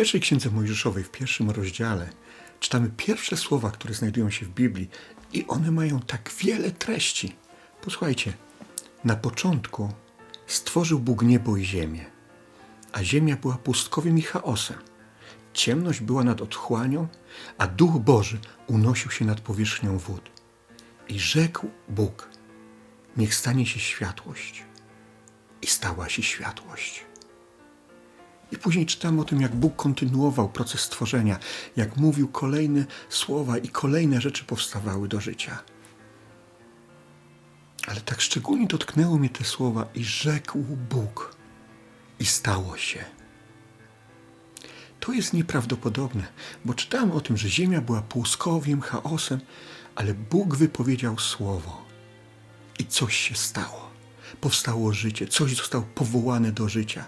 pierwszej księdze Mojżeszowej, w pierwszym rozdziale, czytamy pierwsze słowa, które znajdują się w Biblii, i one mają tak wiele treści. Posłuchajcie, na początku stworzył Bóg niebo i ziemię, a ziemia była pustkowiem i chaosem. Ciemność była nad otchłanią, a duch Boży unosił się nad powierzchnią wód. I rzekł Bóg: Niech stanie się światłość. I stała się światłość. I później czytamy o tym, jak Bóg kontynuował proces stworzenia, jak mówił kolejne słowa i kolejne rzeczy powstawały do życia. Ale tak szczególnie dotknęły mnie te słowa i rzekł Bóg i stało się. To jest nieprawdopodobne, bo czytamy o tym, że ziemia była płuskowiem, chaosem, ale Bóg wypowiedział słowo i coś się stało. Powstało życie, coś zostało powołane do życia.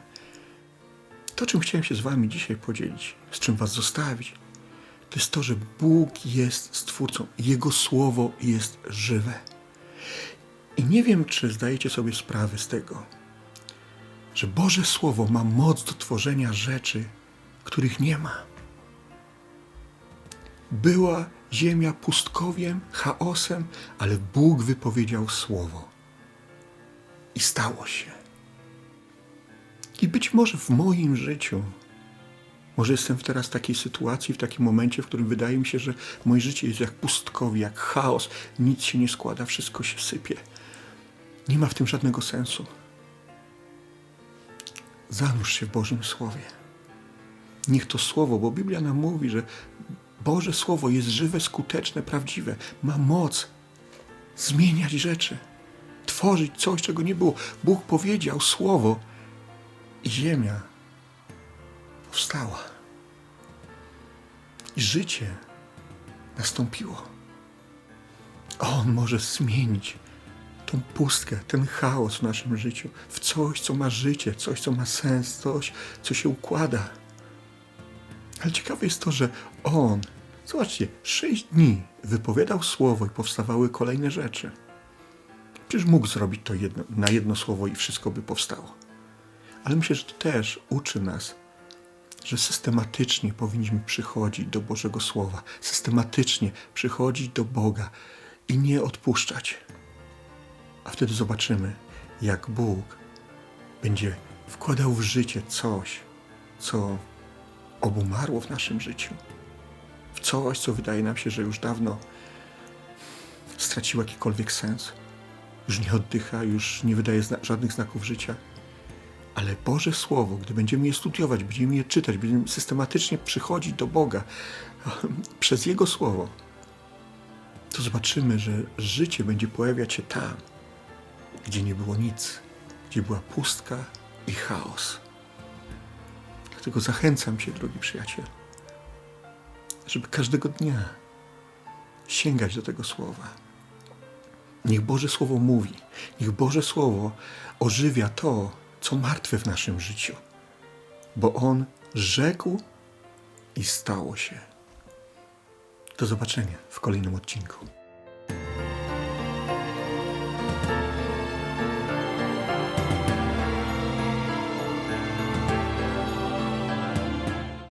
To, czym chciałem się z Wami dzisiaj podzielić, z czym Was zostawić, to jest to, że Bóg jest Stwórcą. Jego Słowo jest żywe. I nie wiem, czy zdajecie sobie sprawę z tego, że Boże Słowo ma moc do tworzenia rzeczy, których nie ma. Była ziemia pustkowiem, chaosem, ale Bóg wypowiedział Słowo. I stało się. I być może w moim życiu, może jestem teraz w takiej sytuacji, w takim momencie, w którym wydaje mi się, że moje życie jest jak pustkowie, jak chaos, nic się nie składa, wszystko się sypie. Nie ma w tym żadnego sensu. Zanurz się w Bożym Słowie. Niech to Słowo, bo Biblia nam mówi, że Boże Słowo jest żywe, skuteczne, prawdziwe, ma moc zmieniać rzeczy, tworzyć coś, czego nie było. Bóg powiedział Słowo i ziemia powstała. I życie nastąpiło. On może zmienić tą pustkę, ten chaos w naszym życiu w coś, co ma życie, coś, co ma sens, coś, co się układa. Ale ciekawe jest to, że On, zobaczcie, sześć dni wypowiadał słowo i powstawały kolejne rzeczy. Przecież mógł zrobić to jedno, na jedno słowo i wszystko by powstało. Ale myślę, że to też uczy nas, że systematycznie powinniśmy przychodzić do Bożego Słowa, systematycznie przychodzić do Boga i nie odpuszczać. A wtedy zobaczymy, jak Bóg będzie wkładał w życie coś, co obumarło w naszym życiu, w coś, co wydaje nam się, że już dawno straciło jakikolwiek sens, już nie oddycha, już nie wydaje zna- żadnych znaków życia. Ale Boże Słowo, gdy będziemy je studiować, będziemy je czytać, będziemy systematycznie przychodzić do Boga przez Jego Słowo, to zobaczymy, że życie będzie pojawiać się tam, gdzie nie było nic, gdzie była pustka i chaos. Dlatego zachęcam Cię, drogi przyjaciel, żeby każdego dnia sięgać do tego Słowa. Niech Boże Słowo mówi, niech Boże Słowo ożywia to, co martwe w naszym życiu, bo On rzekł i stało się. Do zobaczenia w kolejnym odcinku.